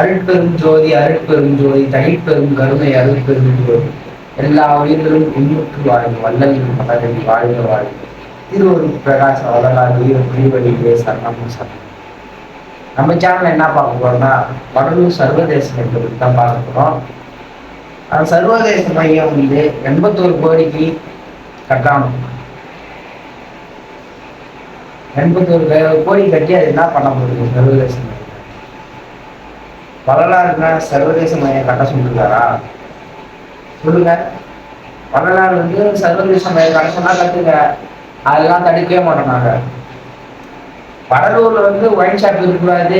அருட்பெரும் ஜோதி அருட்பெரும் ஜோதி தனிப்பெரும் கருணை அருட்பெரும் ஜோதி. எல்லா உயிர்களும் உண்முற்று வாழும் வல்லல் மலரில் வாழ்க வாழ்க. திருவருள் பிரகாச வளரால் உயிர் புரிவழியிலே சரணம் சரணம். நம்ம சேனல் என்ன பார்க்க போறோம்னா வடலூர் சர்வதேச மையத்தை தான் பார்க்க போறோம். அந்த சர்வதேச மையம் வந்து எண்பத்தோரு கோடிக்கு கட்டணும். எண்பத்தோரு கோடி கட்டி அது என்ன பண்ண போகுது சர்வதேச மையம்? வரலாறுனா சர்வதேச மையம் கட்ட சொல்லிருக்காரா சொல்லுங்க. வரலாறு வந்து சர்வதேச மையம் கட்ட சொன்னா கட்டுங்க அதெல்லாம் தடுக்கவே மாட்டோம் நாங்க. வடலூர்ல வந்து ஒயின் ஷாப் இருக்கக்கூடாது.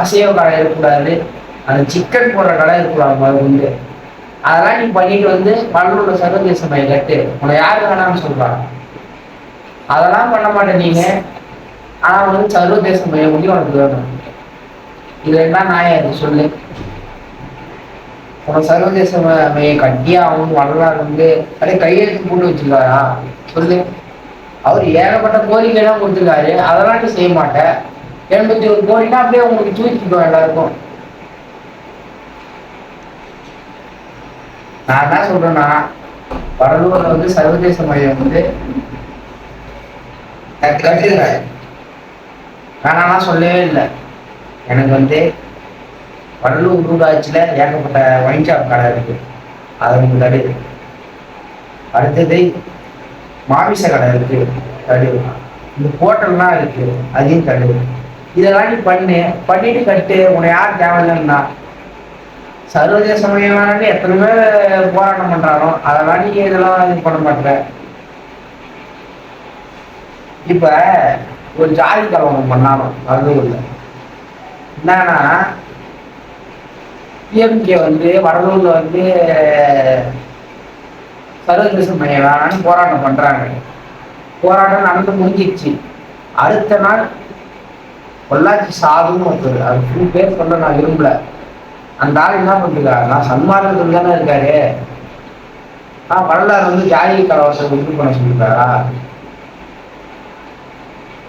அசைவ கடை இருக்கக்கூடாது. அந்த சிக்கன் போடுற கடை இருக்கக்கூடாது அது வந்து. அதெல்லாம் நீ பண்ணிட்டு வந்து வடலூர்ல சர்வதேச மையம் கட்டு. உன்னை யாரு வேணாம்னு சொல்றாங்க அதெல்லாம் பண்ண மாட்டேன் நீங்க. ஆனா வந்து சர்வதேச மையம் முடியும் உனக்கு வேணும். இல்லைன்னா நான் எனக்கு அது சொல்லு? உன சர்வதேச ம- மையம் வரலாறு வந்து அப்படியே கையெழுத்து போட்டு வச்சிருக்காரா? சொல்லு. அவர் ஏகப்பட்ட கோரிக்கை எல்லாம் கொடுத்துருக்காரு. அதெல்லாம் நீ செய்ய மாட்டேன் எண்பத்தி ஒரு கோரினா அப்படியே உங்களுக்கு தூக்கிக்கும் எல்லாருக்கும். நான் என்ன சொல்றேன்னா வடலூர்ல வந்து சர்வதேச மையம் வந்து கட்டிருக்காரு நான் வேணாம்லாம் சொல்லவே இல்லை. எனக்கு வந்து வடலூர் ஊராட்சியில் ஏகப்பட்ட ஒயின் ஷாப் கடை இருக்கு. அது உங்களுக்கு தடு அடுத்தது மாமிச கடை இருக்கு. தடு இந்த ஹோட்டல்லாம் இருக்கு. அதையும் தடு இதெல்லாம் நீ பண்ணு. பண்ணிட்டு கட்டு. உன்னை யார் தேவையில்லைன்னா. சர்வதேச மையமான எத்தனை பேர் போராட்டம் பண்றாரோ அதெல்லாம் நீ இதெல்லாம் இது பண்ண மாட்டேற. இப்ப ஒரு ஜாதி கலவரம் பண்ணாலும் வடலூர்ல என்னன்னா பிஎம்கே வந்து வடலூர்ல வந்து சர்வதேச மையம் போராட்டம் பண்றாங்க. போராட்டம் நடந்து முடிஞ்சிடுச்சு அடுத்த நாள் பொள்ளாச்சி சாதுன்னு ஒருத்தர் அது ஃபுல் பேர் சொல்ல நான் விரும்பல. அந்த ஆள் என்ன பண்ணிருக்காரு? நான் சன்மார்க்கத்தில் தானே இருக்காரு. நான் வரலாறு வந்து ஜாதி கலவரத்தை இது பண்ண சொல்லியிருக்காரா?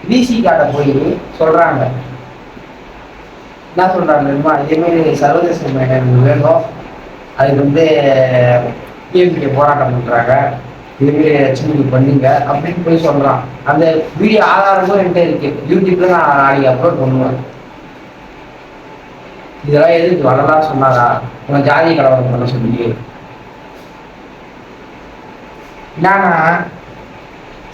விசி காட்ட போய் சொல்றாங்க. என்ன சொல்றாங்க தெரியுமா? இதேமாரி சர்வதேச மேடம் எனக்கு வேணும் அதுக்கு வந்து பிஎம்கே போராட்டம் பண்றாங்க. இதுமாரி அச்சீவ் பண்ணுங்க அப்படின்னு போய் சொல்றான். அந்த வீடியோ ஆதாரமும் என்கிட்ட இருக்கு. யூடியூப்ல நான் நாளைக்கு அப்லோட் பண்ணுவேன். இதெல்லாம் எதுக்கு வரலாம் சொன்னாரா? உங்க ஜாதி கலவரம் பண்ண சொல்லி. என்னன்னா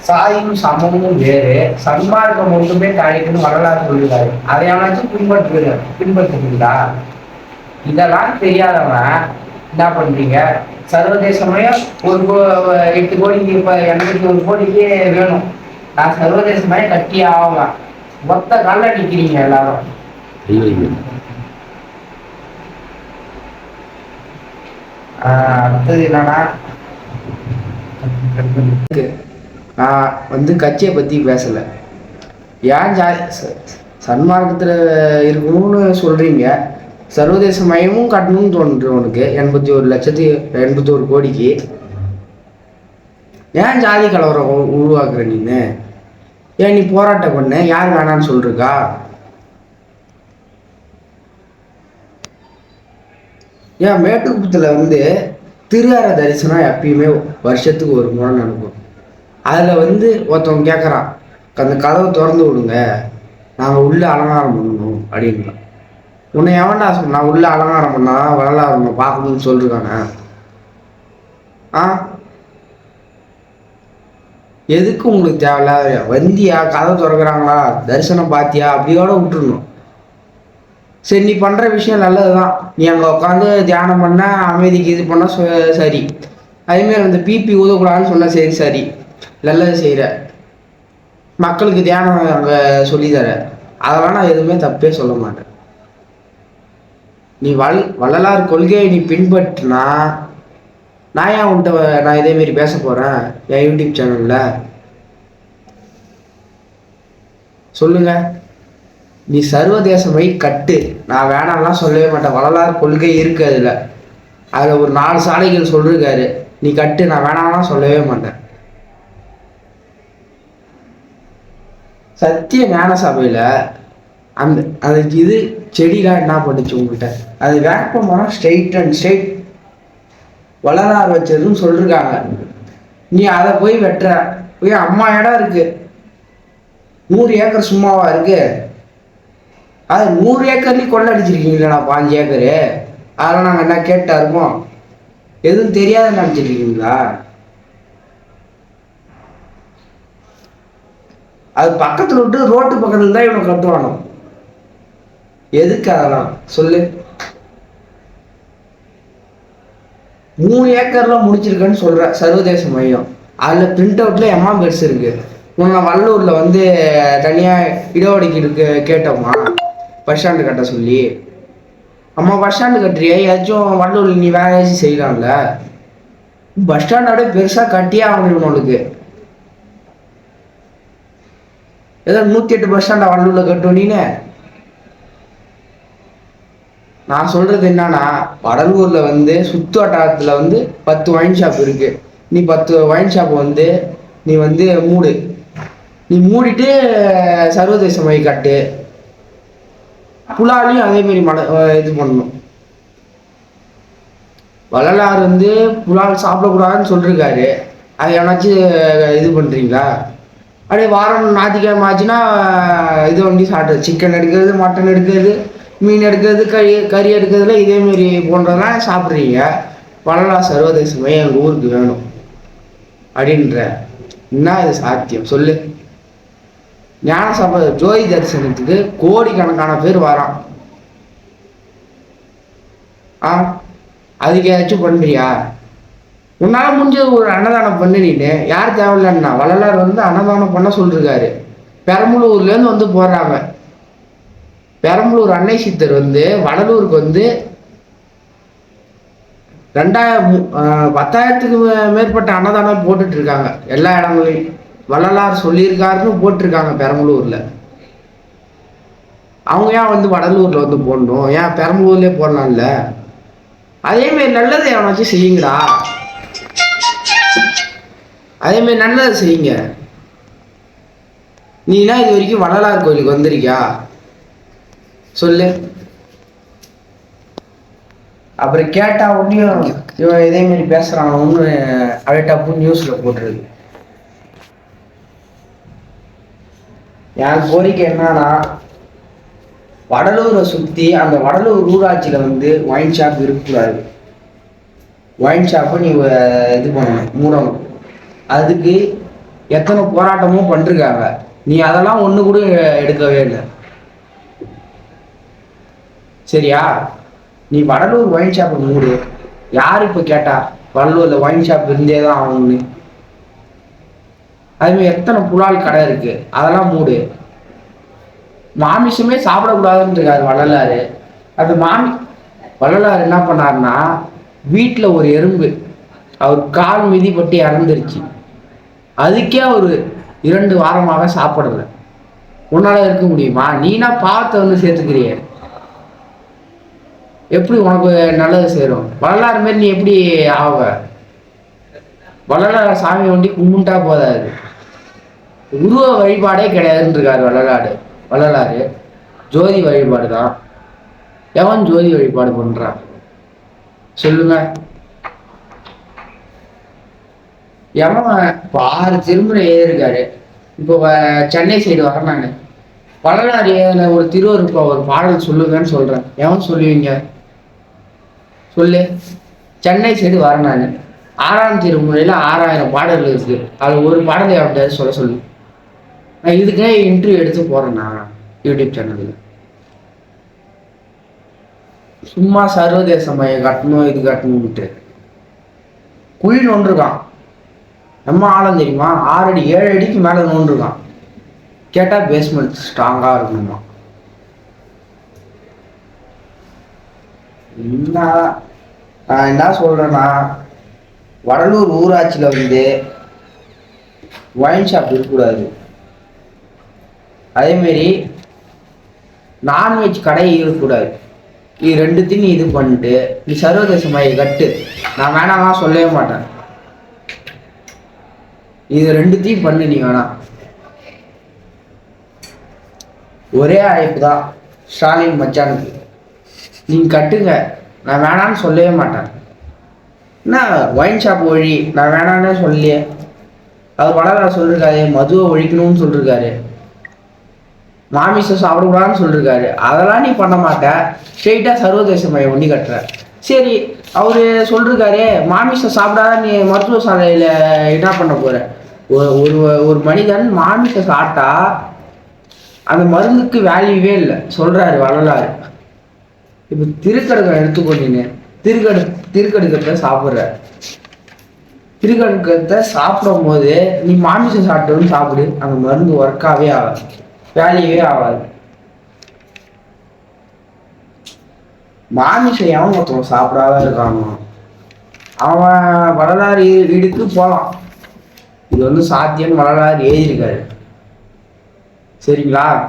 சாயும் சமமும் வேறு சன்மார்க்கம் ஒன்றுமே தழைக்குன்னு வரலாறு சொல்லிருக்காரு அதை எவனாச்சும் பின்பற்று பின்பற்றுறீங்களா இதெல்லாம் தெரியாதவன் என்ன பண்றீங்க? சர்வதேசமே ஒரு கோ- எட்டு கோடிக்கு இப்ப எண்பத்தி ஒரு கோடிக்கு வேணும். நான் சர்வதேசமே கட்டி ஆகலாம். மொத்த காலில் நிக்கிறீங்க எல்லாரும். ஆஹ் அடுத்தது என்னன்னா? நான் வந்து கட்சியை பற்றி பேசலை. ஏன் ஜா சன்மார்க்கத்தில் இருக்கணும்னு சொல்கிறீங்க சர்வதேச மயமும் கட்டணும்னு தோணுது உனக்கு. எண்பத்தி ஒரு லட்சத்தி எண்பத்தி ஒரு கோடிக்கு. ஏன் ஜாதி கலவரம் உருவாக்குற நீனு? ஏன் நீ போராட்டம் பண்ண? யார் வேணான்னு சொல்றா ஏன் மேட்டுக்குப்பத்தில் வந்து திருவார தரிசனம் எப்பயுமே வருஷத்துக்கு ஒரு முறை நடக்கும். அதில் வந்து ஒருத்தவங்க கேட்குறான் அந்த கதவை திறந்து விடுங்க நாங்கள் உள்ளே அலங்காரம் பண்ணணும் அப்படின்னா உன்னை எவன்டா சொன்னா உள்ளே அலங்காரம் பண்ணா வரலாறு பார்க்கணும்னு சொல்லிருக்கானே? ஆ? எதுக்கு உங்களுக்கு தேவையில்லாத வந்தியா கதை திறக்கிறாங்களா? தரிசனம் பார்த்தியா அப்படியோட விட்டுருணும் சரி நீ பண்ணுற விஷயம் நல்லது தான் நீ அங்கே உட்காந்து தியானம் பண்ண அமைதிக்கு இது பண்ணால் சரி. அதேமாரி அந்த பிபி ஊதக்கூடாதுன்னு சொன்னால் சரி சரி. நல்லது செய்கிற மக்களுக்கு தியானம் அங்கே சொல்லித்தர. அதெல்லாம் நான் எதுவுமே தப்பே சொல்ல மாட்டேன். நீ வள் வள்ளலார் கொள்கையை நீ பின்பற்றினா நான் ஏன் உன்ட்ட நான் இதேமாரி பேச போகிறேன் என் யூடியூப் சேனலில். சொல்லுங்க. நீ சர்வதேசமை கட்டு. நான் வேணாம்லாம் சொல்லவே மாட்டேன். வள்ளலார் கொள்கை இருக்கு அதில். அதில் ஒரு நாலு சாலைகள் சொல்லிருக்காரு. நீ கட்டு. நான் வேணாம்லாம் சொல்லவே மாட்டேன். சத்திய ஞான சபையில அந்த அதுக்கு இது செடிலாம் என்ன பண்ணுச்சு உங்ககிட்ட? அது வேப்ப மரம் ஸ்ட்ரெயிட் அண்ட் ஸ்ட்ரெயிட் வளரார் வச்சதுன்னு சொல்லிருக்காங்க. நீ அதை போய் வெட்டுற. போய் அம்மா இடம் இருக்கு. நூறு ஏக்கர் சும்மாவா இருக்கு. அது நூறு ஏக்கர்லேயும் கொள்ளடிச்சிருக்கீங்களா பாஞ்சு ஏக்கரு. அதெல்லாம் நாங்கள் என்ன கேட்டா இருக்கோம். எதுவும் தெரியாத நினச்சிருக்கீங்களா அது பக்கத்தில் விட்டு ரோட்டு பக்கத்தில் தான் இவனை கட்டுவானோ? எதுக்கு அதெல்லாம் சொல்லு. மூணு ஏக்கர்ல முடிச்சிருக்கேன்னு சொல்ற சர்வதேச மையம். அதுல பிரிண்ட் அவுட்ல எம்மா பெருசு இருக்கு. உன்னை வல்லூர்ல வந்து தனியா இடஒதுக்கீடு கே- கேட்டோமா? பஸ் ஸ்டாண்டு கட்ட சொல்லி. அம்மா பஸ் ஸ்டாண்டு கட்டுறியா? ஏதாச்சும் வல்லூர்ல நீ வேற ஏதாச்சும் செய்யலாம்ல? பஸ் ஸ்டாண்ட் அப்படியே பெருசா கட்டியே ஆகணும் உனக்கு ஏதோ நூத்தி எட்டு பஸ் ஸ்டாண்டா வள்ளூர்ல கட்டும் நான்? சொல்றது என்னன்னா வடலூர்ல வந்து சுத்து வட்டாரத்துல வந்து பத்து ஒயின் ஷாப் இருக்கு. நீ பத்து ஒயின் ஷாப் வந்து நீ வந்து மூடு. நீ மூடிட்டு சர்வதேச மை கட்டு. புலாலையும் அதே மாதிரி மட இது பண்ணணும். வள்ளலார் வந்து புலால் சாப்பிடக்கூடாதுன்னு சொல்லிருக்காரு. அது எவனாச்சும் இது பண்றீங்களா? அப்படியே வாரம் ஞாயிற்றுக்கிழமை ஆச்சுன்னா இது வண்டி சாப்பிட்டு சிக்கன் எடுக்கிறது மட்டன் எடுக்கிறது மீன் எடுக்கிறது கறி கறி எடுக்கிறதுல இதேமாரி போன்றதெல்லாம் சாப்பிட்றீங்க. வள்ளலார் சர்வதேசமே எங்கள் ஊருக்கு வேணும். அப்படின்ற என்ன இது சாத்தியம்? சொல்லு. ஞான சபை ஜோதி தரிசனத்துக்கு கோடிக்கணக்கான பேர் வரான். ஆ? அதுக்கு ஏதாச்சும் பண்ணுறியா? உன்னால் முடிஞ்சது ஒரு அன்னதானம் பண்ணினீன்னு யார் தேவையில்லன்னா வள்ளலார் வந்து அன்னதானம் பண்ண சொல்லிருக்காரு. பெரம்பலூர்லேருந்து வந்து போடுறாங்க பெரம்பலூர் அன்னை சித்தர் வந்து வடலூருக்கு வந்து ரெண்டாயிரம் பத்தாயிரத்துக்கு மே- மேற்பட்ட அன்னதானம் போட்டுட்டு இருக்காங்க எல்லா இடங்களையும். வள்ளலார் சொல்லியிருக்காருன்னு போட்டிருக்காங்க பெரம்பலூரில். அவங்க ஏன் வந்து வடலூரில் வந்து போடணும்? ஏன் பெரம்பலூர்லேயே போடலாம்ல? அதேமாரி நல்லது எவனாச்சும் செய்யுங்களா அதே மாதிரி நல்லதை செய்யுங்க. நீனா இது வரைக்கும் வள்ளலார் கோயிலுக்கு வந்திருக்கியா? சொல்லு. அப்புறம் கேட்டா ஒன்றையும் இவன் இதே மாதிரி பேசுறான் ஒன்று நியூஸ்ல போட்டுருது என் கோரிக்கை என்னன்னா வடலூரை சுத்தி அந்த வடலூர் ஊராட்சியில வந்து ஒயின் ஷாப் இருக்கக்கூடாது. ஒயின் ஷாப்பை நீ இது பண்ணணும் மூடணும். அதுக்கு எத்தனை போராட்டமும் பண்ணிருக்காங்க. நீ அதெல்லாம் ஒன்று கூட எடுக்கவே இல்லை. சரியா? நீ வடலூர் ஒயின் ஷாப்பை மூடு. யார் இப்போ கேட்டா வடலூரில் ஒயின் ஷாப் இருந்தே தான் ஆகணும்னு. அதுமாதிரி எத்தனை புலால் கடை இருக்கு. அதெல்லாம் மூடு. மாமிசமே சாப்பிடக்கூடாதுன்னு இருக்காரு வள்ளலாறு அது மாமி வள்ளலார் என்ன பண்ணாருன்னா வீட்டில் ஒரு எறும்பு அவர் கால் மிதிப்பட்டு இறந்துருச்சு. அதுக்கே ஒரு இரண்டு வாரமாக சாப்பிடல. உன்னால இருக்க முடியுமா? நீனா பாவத்தை வந்து சேர்த்துக்கிறிய. எப்படி உனக்கு நல்லது சேரும்? வரலாறு மாதிரி நீ எப்படி ஆவ? வள்ளலார் சாமி வண்டி கும்பிட்டா போதாது. உருவ வழிபாடே கிடையாதுன்னு இருக்காரு வள்ளலாடு வள்ளலாறு ஜோதி வழிபாடு தான் எவன் ஜோதி வழிபாடு பண்றான்? சொல்லுங்க. எவன் இப்போ ஆறு திருமுறை எழுதியிருக்காரு. இப்போ சென்னை சைடு வரேன் நான். வள்ளலார் ஏதுல ஒரு திருவருப்பா ஒரு பாடல் சொல்லுங்கன்னு சொல்கிறேன் எவன் சொல்லுவீங்க? சொல்லு. சென்னை சைடு வரேன் நான். ஆறாம் திருமுறையில் ஆறாயிரம் பாடல்கள் இருக்குது அது ஒரு பாடலை அப்படியாவது சொல்ல சொல்லு. நான் இதுக்கே இன்டர்வியூ எடுத்து போறேன் நான் யூடியூப் சேனலில் சும்மா சர்வதேச மையம் கட்டணும் இது கட்டணும்ட்டு குழி ஒன்றுருக்கான் நம்ம ஆழம் தெரியுமா? ஆறு அடி ஏழு அடிக்கு மேலே நோண்டிருக்கான். கேட்டால் பேஸ்மெண்ட் ஸ்ட்ராங்காக இருக்கணுமா என்ன நான் என்ன சொல்கிறேன்னா வடலூர் ஊராட்சியில் வந்து ஒயின் ஷாப் இருக்கக்கூடாது. அதேமாரி நான்வெஜ் கடை இருக்கக்கூடாது. இது ரெண்டுத்தையும் நீ இது பண்ணிட்டு நீ சர்வதேச மைய கட்டு. நான் வேணாம்லாம் சொல்லவே மாட்டேன். இது ரெண்டுத்தையும் பண்ணு நீ வேணாம் ஒரே அழைப்பு தான் ஸ்டாலின் மச்சானுக்கு. நீங்கள் கட்டுங்க. நான் வேணான்னு சொல்லவே மாட்டேன். என்ன ஒயின் ஷாப் ஒழி நான் வேணான்னு சொல்லலையே. அது வளர சொல்லியிருக்காரு மதுவை ஒழிக்கணும்னு சொல்லியிருக்காரு மாமிசம் சாப்பிடக்கூடாதுன்னு சொல்லியிருக்காரு அதெல்லாம் நீ பண்ண மாட்ட. ஸ்ட்ரெயிட்டாக சர்வதேச மையம் ஒண்டி கட்டுற. சரி அவர் சொல்லிருக்காரு மாமிசம் சாப்பிடாத நீ மருத்துவ சாலையில் என்ன பண்ண போற? ஒரு ஒரு மனிதன் மாமிசம் சாப்பிட்டா அந்த மருந்துக்கு வேல்யூவே இல்லை. சொல்றாரு வரலாறு. இப்போ திருக்கடுக்கம் எடுத்துக்கொண்டீங்க. திருக்கடு திருக்கடுக்கத்தை சாப்பிட்ற. திருக்கடுக்கத்தை சாப்பிடும் போது நீ மாமிசம் சாப்பிட்டோன்னு சாப்பிடு. அந்த மருந்து ஒர்க்காகவே ஆகாது. வேலையவே ஆகாது. மாமிசம் எவன் ஒருத்தவன் சாப்பிடாத இருக்கானோ அவன் வரலாறு இடுக்கு போகலாம் இது வந்து சாத்தியம் வரலாறு எழுதியிருக்காரு. சரிங்களா?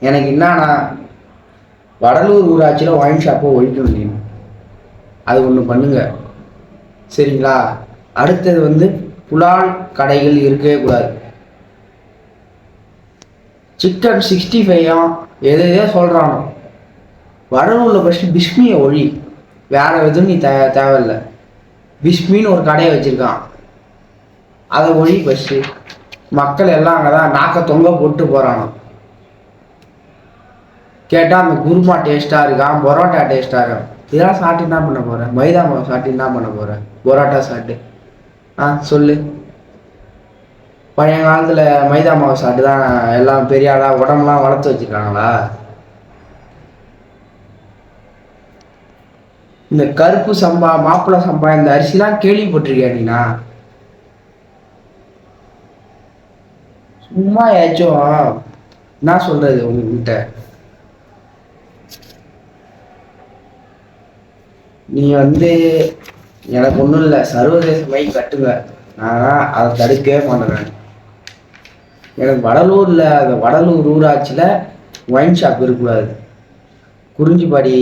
எனக்கு என்னன்னா வடலூர் ஊராட்சியில் ஒயின் ஷாப்பை ஒழிக்க முடியும். அது ஒன்று பண்ணுங்க. சரிங்களா? அடுத்தது வந்து புலால் கடைகள் இருக்கவே கூடாது. சிக்கன் சிக்ஸ்டி ஃபைவும் எது எதோ சொல்கிறானோ வடலூரில் ஃபஸ்ட்டு பிஸ்மியை ஒழி. வேறு எதுவும் நீ தே தேவையில்லை. பிஸ்மின்னு ஒரு கடையை வச்சுருக்கான். அதை ஒழி ஃபஸ்ட்டு மக்கள் எல்லாம் அங்கே தான் நாக்க தொங்க போட்டு போகிறானோ கேட்டால் அந்த குருமா டேஸ்ட்டாக இருக்கான் பரோட்டா டேஸ்ட்டாக இருக்கான் இதெல்லாம் சாப்பிட்டு என்ன பண்ண போகிறேன் மைதா மாவு சாப்பிட்டு என்ன பண்ண போகிறேன் பரோட்டா சாப்பிட்டு. ஆ சொல்லு. பழைய காலத்தில் மைதா மாவு சாப்பிட்டு தான் எல்லாம் பெரிய ஆளாக உடம்புலாம் வளர்த்து வச்சுருக்காங்களா? இந்த கருப்பு சம்பா மாப்பிள்ளை சம்பா இந்த அரிசிலாம் கேள்விப்பட்டிருக்கியா நீனா? சும்மா ஏச்சும் என்ன சொல்றது உங்ககிட்ட. நீ வந்து எனக்கு ஒன்றும் இல்லை சர்வதேச மை கட்டுங்க. நான் அதை தடுக்கவே பண்ணுறேன் எனக்கு வடலூரில் அந்த வடலூர் ஊராட்சியில் ஒயின் ஷாப் இருக்கக்கூடாது. குறிஞ்சிப்பாடி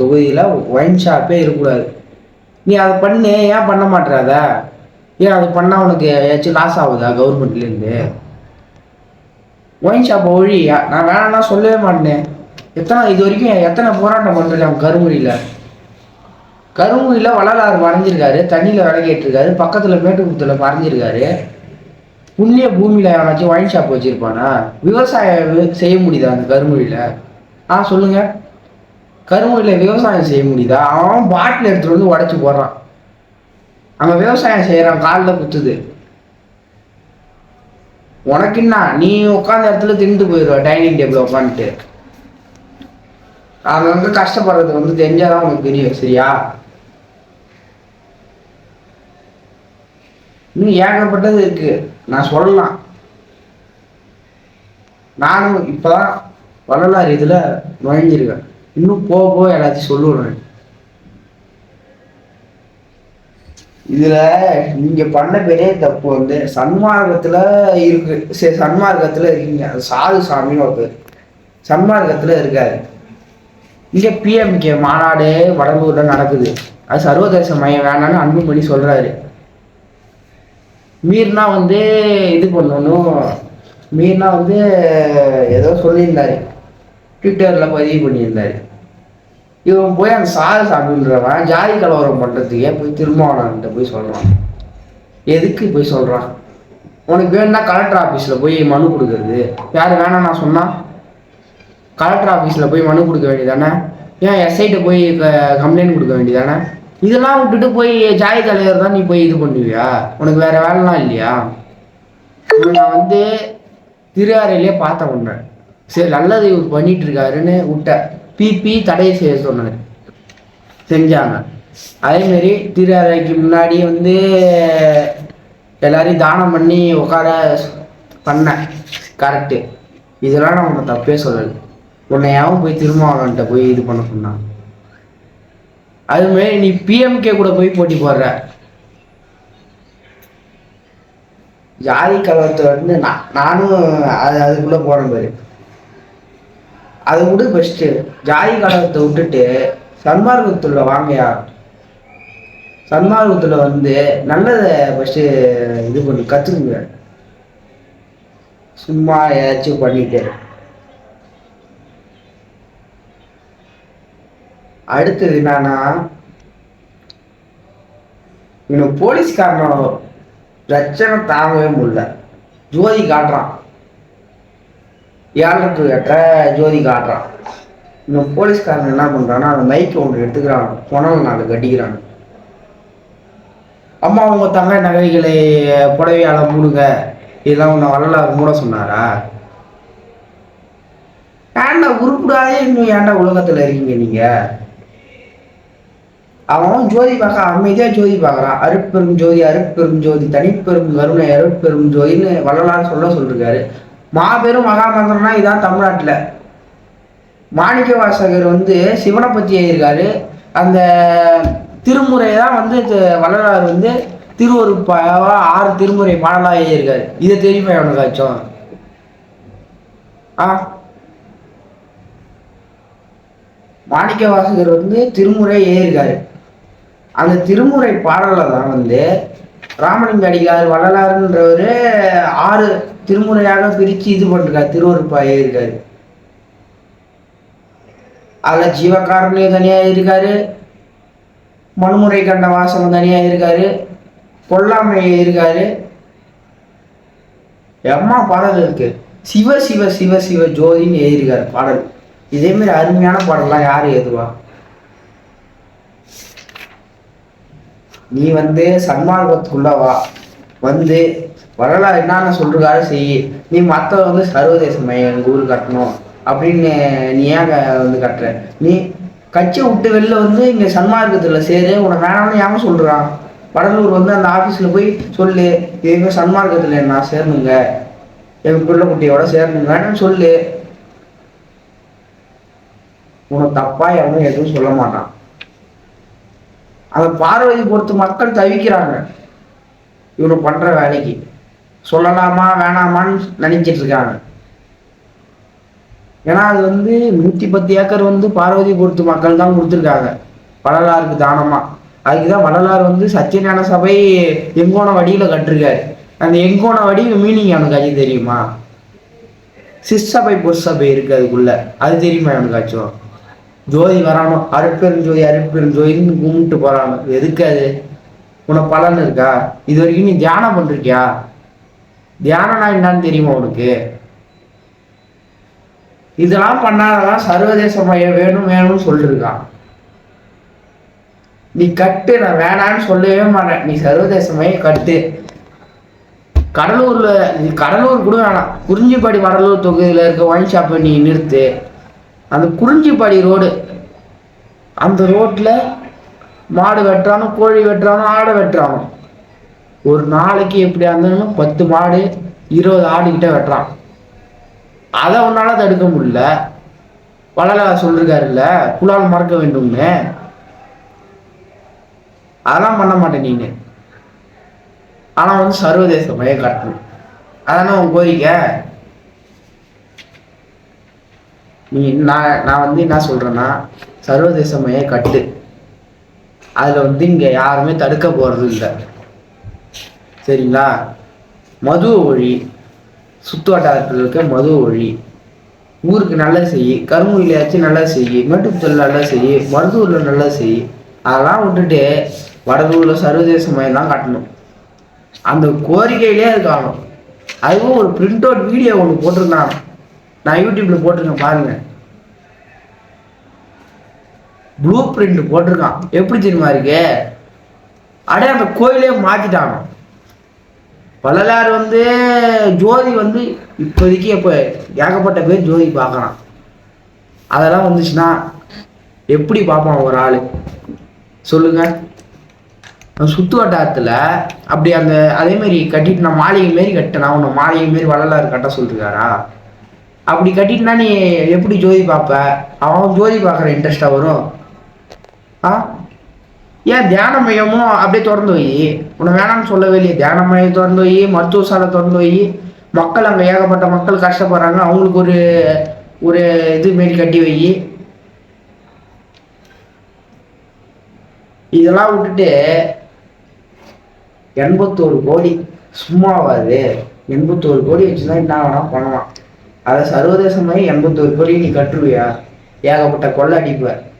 தொகுதியில் ஒயின் ஷாப்பே இருக்கக்கூடாது. நீ அதை பண்ணு ஏன் பண்ண மாட்டேறாத ஏன் அது பண்ணால் உனக்கு ஏதாச்சும் லாஸ் ஆகுதா கவர்மெண்ட்லேருந்து ஒயின் ஷாப்பை ஒழி நான் வேணாம்னா சொல்லவே மாட்டேன். எத்தனை இது வரைக்கும் எத்தனை போராட்டம் பண்ணுறேன் கருமுடியில் கருமுறியில் வள்ளலார் மறைஞ்சிருக்காரு தண்ணியில் விளக்கிட்டுருக்காரு பக்கத்தில் மேட்டுக்குளத்தில் மறைஞ்சிருக்காரு புண்ணிய பூமியில் எவனாச்சும் ஒயின் ஷாப் வச்சுருப்பானா? விவசாயம் செய்ய முடியுதா அந்த கருமொழியில் ஆ சொல்லுங்கள் கருமொழியில் விவசாயம் செய்ய முடியுதா? அவன் பாட்டில் எடுத்துகிட்டு வந்து உடச்சி போடுறான். அவன் விவசாயம் செய்கிறான் காலில் குத்துது. உனக்கு என்ன நீ உட்காந்த இடத்துல தின்ட்டு போயிடுவ டைனிங் டேபிள் உட்காந்துட்டு அது வந்து கஷ்டப்படுறது வந்து தெரிஞ்சாதான் உனக்கு தெரியும் சரியா? இன்னும் ஏகப்பட்டது இருக்கு. நான் சொல்லலாம். நானும் இப்பதான் வரலாறு இதுல நுழைஞ்சிருக்கேன் இன்னும் போக போக எல்லாத்தையும் சொல்லுவேன் இதுல நீங்க பண்ண பெரிய தப்பு வந்து சன்மார்க்கத்துல இருக்கு. சரி சன்மார்க்கத்துல இருக்கீங்க. சாது சாமின்னு ஒரு பேர் சன்மார்க்கத்துல இருக்காரு. இங்க பிஎம்கே மாநாடு வடம்பூர்ல நடக்குது. அது சர்வதேச மையம் வேணாம்னு அன்புமணி சொல்றாரு. மீர்னா வந்து இது பண்ணணும். மீர்னா வந்து ஏதோ சொல்லியிருந்தாரு. ட்விட்டரில் பதிவு பண்ணியிருந்தாரு. இவன் போய் அந்த சாது சாப்பிடுன்றவன் ஜாதி கலவரம் பண்ணுறதுக்கே போய் திருமாவளவன்கிட்ட போய் சொல்கிறான் எதுக்கு போய் சொல்கிறான் உனக்கு வேணும்னா கலெக்டர் ஆஃபீஸில் போய் மனு கொடுக்குறது. யார் வேணாம் நான் சொன்னால் கலெக்டர் ஆஃபீஸில் போய் மனு கொடுக்க வேண்டியதானே? ஏன் எஸ்ஐட்ட போய் கம்ப்ளைண்ட் கொடுக்க வேண்டியதானே? இதெல்லாம் விட்டுட்டு போய் ஜாதி தலைவர் தான் நீ போய் இது பண்ணுவியா? உனக்கு வேறு வேலைலாம் இல்லையா? நான் வந்து திருவாரையிலே பார்த்த ஒன்று சரி நல்லது இவர் பண்ணிட்டு இருக்காருன்னு விட்டேன் பிபி தடை செய்ய சொன்னார் செஞ்சாங்க. அதேமாரி திருவாரைக்கு முன்னாடி வந்து எல்லாரையும் தானம் பண்ணி உட்கார பண்ணேன் கரெக்டு இதெல்லாம் நான் உன்னை தப்பே சொல்லலை. உன்னை யாவும் போய் திருமாவளவன்ட்ட போய் இது பண்ண சொன்னான்? அதுமாரி நீ பிஎம்கே கூட போய் போட்டி போடுற. ஜாதி கலவரத்தை வந்து நான் நானும் அது அதுக்குள்ளே போகிறேன் பாரு அதை விட ஃபஸ்ட்டு ஜாதி கலவரத்தை விட்டுட்டு சன்மார்க்கத்துள்ள வாங்கயா? சன்மார்க்கத்தில் வந்து நல்லதை ஃபஸ்ட்டு இது பண்ணி கற்றுக்குங்க சும்மா ஏதாச்சும் பண்ணிட்டு. அடுத்தது என்னன்னா இவனை போலீஸ்காரனோட பிரச்சனை தாங்கவே முடியல. ஜோதி காட்டுறான். ஏழு கேட்ட ஜோதி காட்டுறான். இந்த போலீஸ்காரன் என்ன பண்றான்னா அந்த மைக் ஒன்று எடுத்துக்கிறான். புனல் நாலு கட்டிக்கிறான். அம்மா உங்க தங்க நகைகளை புடவையால் மூடுங்க. இதெல்லாம் உன்னை வரலாறு மூட சொன்னாரா? ஏன்டா உருப்பிடாதே இன்னும் ஏன்டா உலகத்துல இருக்கீங்க நீங்க? அவன் ஜோதி பார்க்க அமைதியா ஜோதி பார்க்குறான். அருட்பெரும் ஜோதி அருட்பெரும் ஜோதி தனிப்பெரும் கருணை அருட்பெரும் ஜோதின்னு வள்ளலார் சொல்ல சொல்லிருக்காரு. மாபெரும் மகாமந்திரம்னா இதான் தமிழ்நாட்டில். மாணிக்க வாசகர் வந்து சிவனை பற்றி எழுதியிருக்காரு. அந்த திருமுறையை தான் வந்து வள்ளலார் வந்து திருவருப்பாவா ஆறு திருமுறை பாடலாக எழுதியிருக்காரு. இதை தெரியுமா எவனுக்காச்சும் ஆ? மாணிக்க வாசகர் வந்து திருமுறை எழுதியிருக்காரு. அந்த திருமுறை பாடலை தான் வந்து ராமலிங்க அடிகார் வள்ளலாருன்றவர் ஆறு திருமுறையாக பிரித்து இது பண்ணிருக்காரு. திருவருப்பா இருக்காரு அதில் ஜீவகாரணியம் தனியாக இருக்காரு மண்முறை கண்ட வாசகம் தனியாக இருக்காரு பொல்லாமை இருக்காரு எம்மா பாடல் இருக்கு. சிவ சிவ சிவ சிவ ஜோதின்னு எழுதியிருக்காரு பாடல். இதே மாதிரி அருமையான பாடல்லாம் யார் எழுதுவா நீ வந்து சன்மார்க்கத்துக்குள்ள வா. வந்து வரலாறு என்னென்ன சொல்கிறாரு செய் நீ மற்ற வந்து சர்வதேச மையம் எங்கள் ஊர் கட்டணும் அப்படின்னு நீ ஏன் வந்து கட்டுற? நீ கட்சியை விட்டு வெளில வந்து இங்கே சன்மார்க்கத்தில் சேரு உனக்கு வேணாம்னு ஏன் சொல்கிறான் வடலூர் வந்து அந்த ஆஃபீஸில் போய் சொல்லு எங்கள் சன்மார்க்கத்தில் நான் சேரணுங்க? எங்கள் பிள்ளை குட்டியோட சேரணுங்கன்னு சொல்லு. உனக்கு தப்பா எவனும் எதுவும் சொல்ல மாட்டான். அதை பார்வையை பொறுத்து மக்கள் தவிக்கிறாங்க. இவனு பண்ணுற வேலைக்கு. சொல்லலாமா வேணாமான்னு நினைச்சிட்டு இருக்காங்க ஏன்னா அது வந்து நூத்தி பத்து ஏக்கர் வந்து பார்வதி பொறுத்து மக்கள் தான் கொடுத்துருக்காங்க. வள்ளலாருக்கு தானமா. அதுக்கு தான் வள்ளலார் வந்து சத்தியஞான சபை எங்கோன வடியில கட்டிருக்காரு. அந்த எங்கோன வடி மீனிங் எனக்கு அது தெரியுமா? சிற்சபை பொற்சபை இருக்கு அதுக்குள்ள. அது தெரியுமா எனக்காச்சும் ஜோதி வரானோ அருட்பெரும் ஜோதி ஜோதின்னு கும்பிட்டு போறானோ. எதுக்கு அது? உனக்கு பலன் இருக்கா? இது வரைக்கும் நீ தியானம் பண்ணிருக்கியா? தியானம்னா என்னன்னு தெரியுமா உனக்கு? இதெல்லாம் பண்ணாதான் சர்வதேச மையம் வேணும் வேணும்னு சொல்லிருக்கான். நீ கட்டு நான் வேணான்னு சொல்லவே மாட்டேன். நீ சர்வதேச மையம் கட்டு. கடலூர்ல நீ கடலூர் கூட வேணாம். குறிஞ்சிப்பாடி வடலூர் தொகுதியில் இருக்க ஒயின் ஷாப்பை நீ நிறுத்து. அந்த குறிஞ்சிப்பாடி ரோடு அந்த ரோட்டில் மாடு வெட்டுறானோ கோழி வெட்டுறானோ ஆடை வெட்டுறானோ. ஒரு நாளைக்கு எப்படி இருந்தாலும் பத்து மாடு இருபது ஆடுகிட்ட வெட்டுறான். அதை உன்னால தடுக்க முடியல. வளர சொல்லிருக்காருல்ல புலால் மறக்க வேண்டும்னு. அதெல்லாம் பண்ண மாட்டேன் நீங்க ஆனா வந்து சர்வதேச மையம் காட்டணும். அதானே உன் கோரிக்கை? நீ நான் நான் வந்து என்ன சொல்றேன்னா சர்வதேச மையம் கட்டு. அதுல வந்து இங்க யாருமே தடுக்க போறது இல்லை சரிங்களா? மது ஒழி சுத்து வட்டாரத்தில் இருக்க மது ஒழி. ஊருக்கு நல்லா செய் கருமூலியாச்சும் நல்லா செய் மேட்டுத்தூள் நல்லா செய் மருதூரில் நல்லா செய். அதெல்லாம் விட்டுட்டு வடதூரில் சர்வதேச மயம்லாம் காட்டணும். கட்டணும் அந்த கோரிக்கையிலே அது காணும் அதுவும் ஒரு பிரிண்ட் அவுட் வீடியோ ஒன்று போட்டிருந்தான் நான் யூடியூப்ல போட்டிருக்கேன் பாருங்க. ப்ளூ பிரிண்ட் போட்டிருக்கான். எப்படி தெரியுமா இருக்கு? அடே அந்த கோயிலே மாத்திட்டாங்க. வள்ளலார் வந்து ஜோதி வந்து இப்போதைக்கு இப்போ ஏகப்பட்ட பேர் ஜோதி பார்க்கறான் அதெல்லாம் வந்துச்சுன்னா எப்படி பார்ப்பான் ஒரு ஆள்? சொல்லுங்க. சுத்து வட்டாரத்தில் அப்படி அந்த அதேமாரி கட்டிட்டு நான் மாளிகை மாரி கட்டினா உன்னை மாளிகை மாரி வள்ளலார் கட்ட சொல்லிருக்காரா? அப்படி கட்டிட்டுனா நீ எப்படி ஜோதி பார்ப்ப? அவன் ஜோதி பார்க்குற இன்ட்ரெஸ்டாக வரும். ஆ? ஏன் தியான மையமும் அப்படியே திறந்து வை. உன்னை வேணாம்னு சொல்லவே இல்லையே. தியான மையம் திறந்து வை மருத்துவ சாலை திறந்து வை. மக்கள் அங்கே ஏகப்பட்ட மக்கள் கஷ்டப்படுறாங்க. அவங்களுக்கு ஒரு ஒரு இது மாரி கட்டி வை. இதெல்லாம் விட்டுட்டு எண்பத்தோரு கோடி சும்மாவாது. எண்பத்தோரு கோடி வச்சுதான் என்ன வேணா பண்ணலாம். அதை சர்வதேச மாதிரி எண்பத்தோரு கோடி நீ கட்டுருவியா ஏகப்பட்ட கொள்ளை அடிப்ப.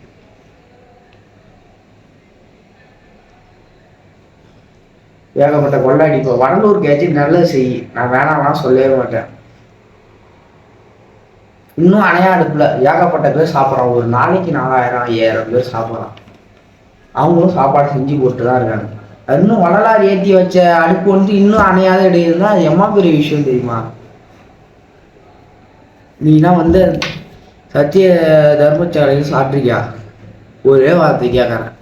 ஏகப்பட்ட கொள்ளாடி. இப்போ வடலூர் கேச்சு நல்லது செய். நான் வேணாம்லாம் சொல்லவே மாட்டேன். இன்னும் அணையா அடுப்புல ஏகப்பட்ட பேர் சாப்பிட்றான். ஒரு நாளைக்கு நாலாயிரம் ஐயாயிரம் பேர் சாப்பிட்றான். அவங்களும் சாப்பாடு செஞ்சு போட்டு தான் இருக்காங்க இன்னும் வடலாறு ஏற்றி வச்ச அடுப்பு வந்து இன்னும் அணையாத இடையுதுன்னா அது எம்மா பெரிய விஷயம் தெரியுமா? நீனா வந்து சத்திய தர்மச்சாலையில் சாப்பிட்ருக்கியா ஒரே வார்த்தை கேட்குறேன்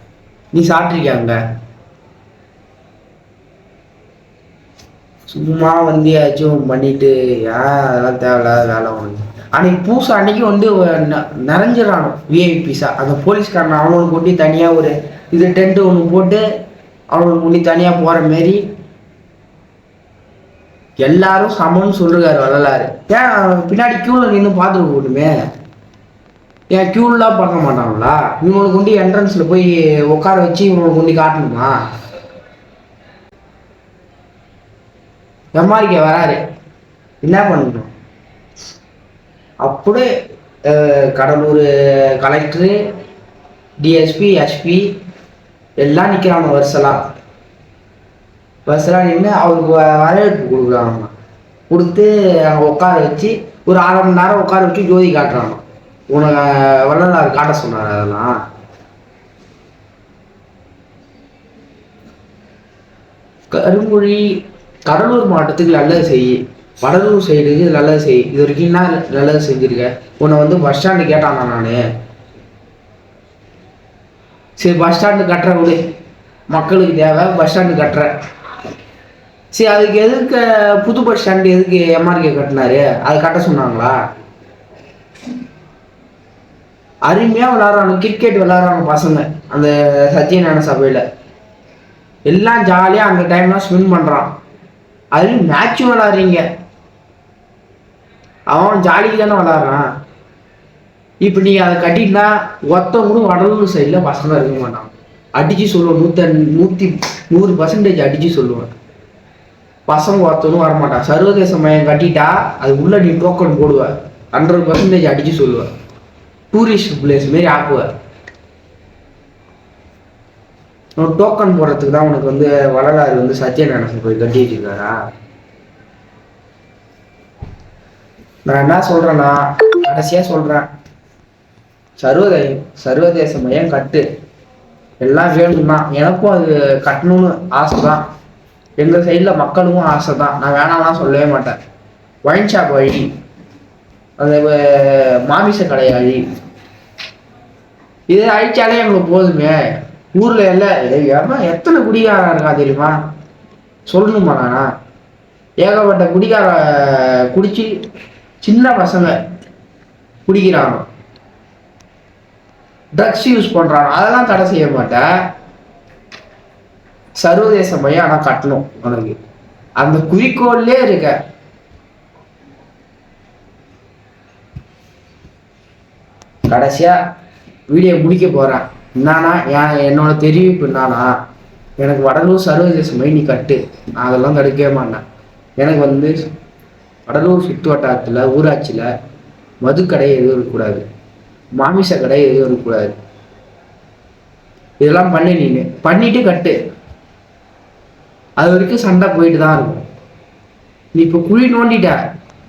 நீ சாப்பிட்ருக்கியா சும்மா வந்து ஏதாச்சும் பண்ணிட்டு ஏன் அதெல்லாம் தேவையில்லாத வேலை உனக்கு அன்னைக்கு பூசா அன்னைக்கு வந்து ந- நிறைஞ்சிடறானோ விஐபிஸா அந்த போலீஸ்காரன் அவனுக்கு கொண்டு தனியாக ஒரு இது டென்ட் ஒன்று போட்டு அவனுக்கு கொண்டு தனியாக போகிற மாரி எல்லாரும் சமம்னு சொல்றாரு வரலாறு. ஏன் பின்னாடி கியூவில் நின்று பார்த்துட்டு போட்டுமே ஏன் கியூலாம் பார்க்க மாட்டாங்களா இவனுக்கு கொண்டு என்ட்ரன்ஸில் போய் உட்கார வச்சு இவனுக்கு கொண்டு காட்டணுமா? எம்மாரிக்க வராரு. என்ன பண்ணணும்? அப்படியே கடலூர் கலெக்டரு டிஎஸ்பி எஸ்பி எல்லாம் நிற்கிறாங்க வருஷலாம் வருஷலாம் நின்று அவருக்கு வ- வரவேற்பு கொடுக்குறாங்க கொடுத்து அங்கே உட்கார வச்சு ஒரு அரை மணி நேரம் உட்கார வச்சு ஜோதி காட்டுறாங்க. உனக்கு வள்ளலார் காட்ட சொன்னார் அதெல்லாம். கருங்குழி கடலூர் மாவட்டத்துக்கு நல்லது செய். வடலூர் சைடுக்கு நல்லது செய். இது வரைக்கும் என்ன நல்லது செஞ்சுருக்க? உன்னை வந்து பஸ் ஸ்டாண்டு கேட்டானா நான்? சரி பஸ் ஸ்டாண்டு கட்டுற விடு. மக்களுக்கு தேவை பஸ் ஸ்டாண்டு கட்டுறேன் சரி அதுக்கு எதுக்கு புது பஸ் ஸ்டாண்டு எதுக்கு எம்ஆர்கே கட்டினாரு? அது கட்ட சொன்னாங்களா? அருமையாக விளாட்றாங்க கிரிக்கெட் விளாட்றாங்க பசங்க. அந்த சத்யநாராயண சபையில். எல்லாம் ஜாலியாக அந்த டைம்லாம் ஸ்பெண்ட் பண்ணுறான் அதுலேயும் மேட்சும் விளாட்றீங்க அவன் ஜாலிக்கு தானே விளாட்றான் இப்போ நீங்கள் அதை கட்டிட்டா ஒருத்தவங்களும் வடலூர் சைடில் பசங்க இருக்க மாட்டான். அடித்து சொல்லுவேன் நூற்றி நூற்றி நூறு பர்சன்டேஜ் அடித்து சொல்லுவேன். பசங்க ஒருத்தனும் வரமாட்டான். சர்வதேச மையம் கட்டிட்டா அது உள்ள நீ டோக்கன் போடுவேன் ஹண்ட்ரட் பர்சன்டேஜ் அடித்து சொல்லுவேன் டூரிஸ்ட் பிளேஸ் மாரி ஆக்குவேன் டோக்கன் போடுறதுக்கு தான் உனக்கு வந்து வரலாறு வந்து சத்யநாராயணன் போய் கட்டி வச்சிருக்காரா நான் என்ன சொல்றேன்னா கடைசியா சொல்றேன். சர்வதே சர்வதேச மையம் கட்டு. எல்லாம் வேணும்னா எனக்கும் அது கட்டணும்னு ஆசை தான் எங்க சைடில் மக்களுக்கும் ஆசை தான் நான் வேணாம்லாம் சொல்லவே மாட்டேன். ஒயின் ஷாப் வழி அந்த மாமிச கடை வழி இதை அழிச்சாலே எங்களுக்கு போதுமே. ஊர்ல எல்லாம் எத்தனை குடிகாரன் இருக்கா தெரியுமா? சொல்லணுமா நானா? ஏகப்பட்ட குடிகார குடிச்சு சின்ன பசங்க குடிக்கிறாங்க. ட்ரக்ஸ் யூஸ் பண்றாங்க. அதெல்லாம் தடை செய்ய மாட்டேன். சர்வதேச மையம் ஆனா கட்டணும் உனக்கு. அந்த குறிக்கோள்லே இருக்க. கடைசியா வீடியோ முடிக்க போறேன். என்னன்னா என்னோட தெரிவிப்பு என்னன்னா எனக்கு வடலூர் சர்வதேச மையம் நீ கட்டு. நான் அதெல்லாம் தடுக்கவே மாட்டேன். எனக்கு வந்து வடலூர் சுற்று வட்டாரத்தில் ஊராட்சியில் மதுக்கடை எதுவும் இருக்கக்கூடாது. மாமிச கடை எதுவும் இருக்கக்கூடாது. இதெல்லாம் பண்ணு நீனு. பண்ணிட்டு கட்டு. அது வரைக்கும் சண்டை போயிட்டு தான் இருக்கும். நீ இப்போ குழி நோண்டிட்ட.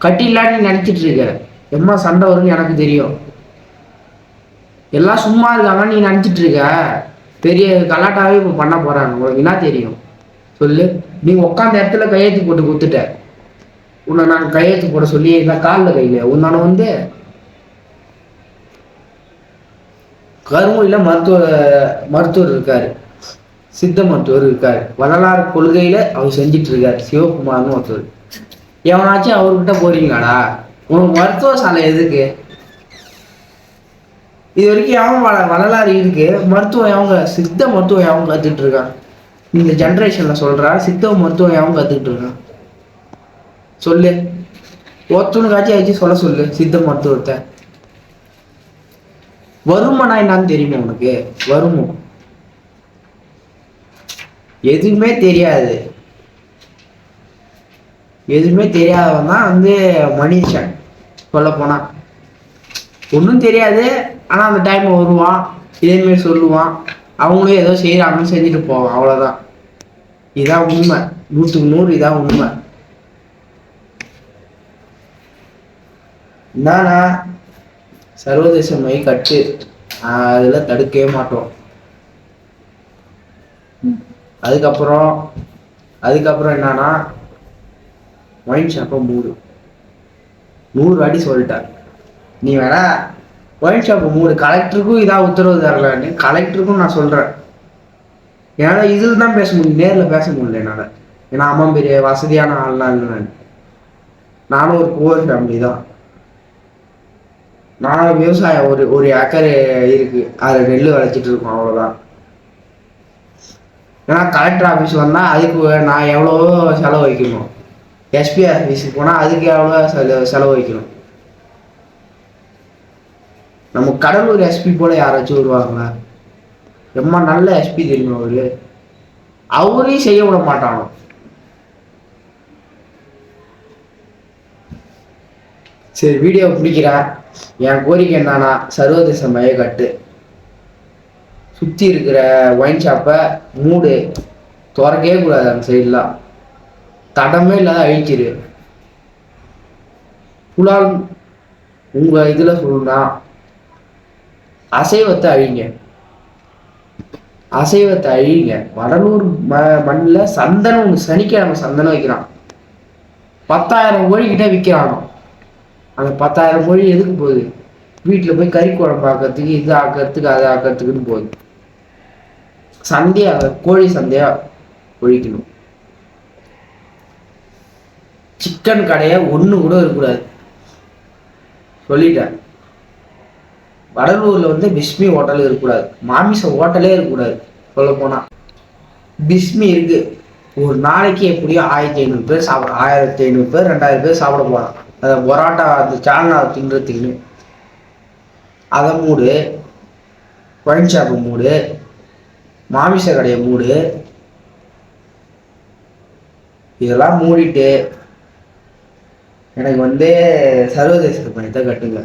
கட்டிடலான்னு நினச்சிட்டு இருக்க. எம்மா சண்டை வரும்னு எனக்கு தெரியும். எல்லாம் சும்மா இருக்காங்க நீ நினச்சிட்டு இருக்க. பெரிய கலாட்டாவே இப்போ பண்ண போறாங்க. உனக்கு என்ன தெரியும்? சொல்லு. நீ உட்காந்த இடத்துல கையெழுத்து போட்டு கொடுத்துட்ட உன்னை நான் கையெழுத்து போட சொல்லி நான் காலில் கையில. உன்னான வந்து கருமொழியில் மருத்துவ மருத்துவர் இருக்கார். சித்த மருத்துவர் இருக்கார். வரலாறு கொள்கையில் அவர் செஞ்சிட்டு இருக்கார். சிவகுமார்னு ஒருத்தர். எவனாச்சும் அவர்கிட்ட போறீங்களாடா? உனக்கு மருத்துவ சாலை எதுக்கு? இது வரைக்கும் எவன் வள வரலாறு இருக்கு. மருத்துவம் எவங்க சித்த மருத்துவம் எவன் கத்துட்டு இருக்கான் இந்த ஜென்ரேஷன்ல சொல்றா சித்த மருத்துவம் எவன் கத்துக்கிட்டு இருக்கான் சொல்லு ஒருத்தனுக்காச்சும் ஆச்சு சொல்ல சொல்லு சித்த மருத்துவத்தை. வருமனா என்னன்னு தெரியுமா உனக்கு? வருமோ? எதுவுமே தெரியாது. எதுவுமே தெரியாதவன் தான் வந்து மனுஷன். சொல்ல போனா ஒன்றும் தெரியாது. ஆனால் அந்த டைம் வருவான். இதேமாரி சொல்லுவான். அவங்களும் ஏதோ செய்கிறாங்கன்னு செஞ்சுட்டு போவான். அவ்வளோதான் இதான் உண்மை. நூற்றுக்கு நூறு இதான் உண்மை. என்னன்னா சர்வதேச மை கட்டு அதில் தடுக்கவே மாட்டோம். அதுக்கப்புறம் அதுக்கப்புறம் என்னன்னா ஒயின் ஷாப்பை மூடு. நூறு வாட்டி சொல்லிட்டார் நீ வேணா ஒயின் ஷாப்பு மூடு. கலெக்டருக்கும் இதாக உத்தரவு தரலான்னு கலெக்டருக்கும் நான் சொல்கிறேன் என்னால் இதில் தான் பேச முடியும். நேரில் பேச முடியல என்னால். ஏன்னா அம்மா பெரிய வசதியான ஆள்லாம் இல்லை நான். நானும் ஒரு புவர் ஃபேமிலி தான். நானும் விவசாயம் ஒரு ஒரு ஏக்கர் இருக்குது அதில் நெல் விளைச்சிட்டு இருக்கோம் அவ்வளோதான் ஏன்னா கலெக்டர் ஆஃபீஸ் வந்தால் அதுக்கு நான் எவ்வளோ செலவு வைக்கணும் எஸ்பி ஆஃபீஸுக்கு போனால் அதுக்கு எவ்வளோ செலவு செலவு வைக்கணும் நம்ம கடலூர் எஸ்பி போல யாராச்சும் வருவாங்களா? ரொம்ப நல்ல எஸ்பி தெரியும் அவரு? அவரையும் செய்ய விட மாட்டானோ? சரி வீடியோ பிடிக்கிறேன் என் கோரிக்கை என்னன்னா சர்வதேச மையக்கட்டு. சுற்றி இருக்கிற ஒயின் ஷாப்பை மூடு. திறக்கவே கூடாது அந்த சைட்லாம் தடமே இல்லாத அழிச்சிரு. புலால் உங்கள் இதில் சொல்லணும்னா அசைவத்தை அழிங்க. அசைவத்தை அழிங்க. வடலூர் ம மண்ணில் சந்தனம் ஒன்று சனிக்கிழமை சந்தனம் வைக்கிறான். பத்தாயிரம் கோழி கிட்ட விற்கிறானோ அந்த பத்தாயிரம் கோழி எதுக்கு போகுது? வீட்டில் போய் கறி குழம்பு ஆக்கிறதுக்கு இது ஆக்கிறதுக்கு அது ஆக்கிறதுக்குன்னு போகுது. சந்தையாக கோழி சந்தையாக ஒழிக்கணும். சிக்கன் கடையை ஒன்று கூட இருக்கக்கூடாது. சொல்லிட்டேன். வடலூரில் வந்து பிஸ்மி ஹோட்டல் இருக்கக்கூடாது. மாமிச ஹோட்டலே இருக்கக்கூடாது. சொல்ல போனால் பிஸ்மி இருக்கு. ஒரு நாளைக்கு எப்படியும் ஆயிரத்தி ஐநூறு பேர் சாப்பிட ஆயிரத்தி ஐநூறு பேர் ரெண்டாயிரம் பேர் சாப்பிட போகிறான் அதை பொராட்டா அந்த சால்னா தின்றதுக்குன்னு அதை மூடு. ஒயின் ஷாப்பு மூடு. மாமிச கடையை மூடு. இதெல்லாம் மூடிட்டு எனக்கு வந்து சர்வதேச பயத்தை கட்டுங்க.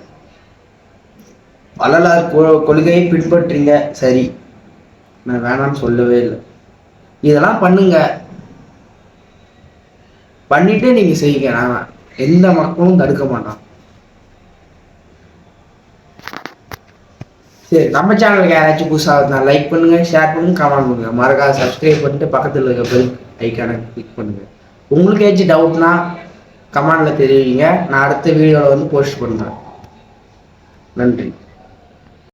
வள்ளலார் கொ- கொள்கையை பின்பற்றீங்க. சரி. நான் வேணாம்னு சொல்லவே இல்லை. இதெல்லாம் பண்ணுங்க. பண்ணிட்டு நீங்க செய்யுங்க. நான் எந்த மக்களும் தடுக்க மாட்டான் சரி நம்ம சேனலுக்கு யாராச்சும் புதுசாக இருந்தா லைக் பண்ணுங்க ஷேர் பண்ணுங்க கமெண்ட் பண்ணுங்க. மறக்காத சப்ஸ்கிரைப் பண்ணிட்டு பக்கத்தில் இருக்க பெல் ஐக்கானை கிளிக் பண்ணுங்க. உங்களுக்கு ஏதாச்சும் டவுட்னா கமெண்ட்ல தெரிவிங்க. நான் அடுத்த வீடியோவில் வந்து போஸ்ட் பண்ணுறேன் நன்றி.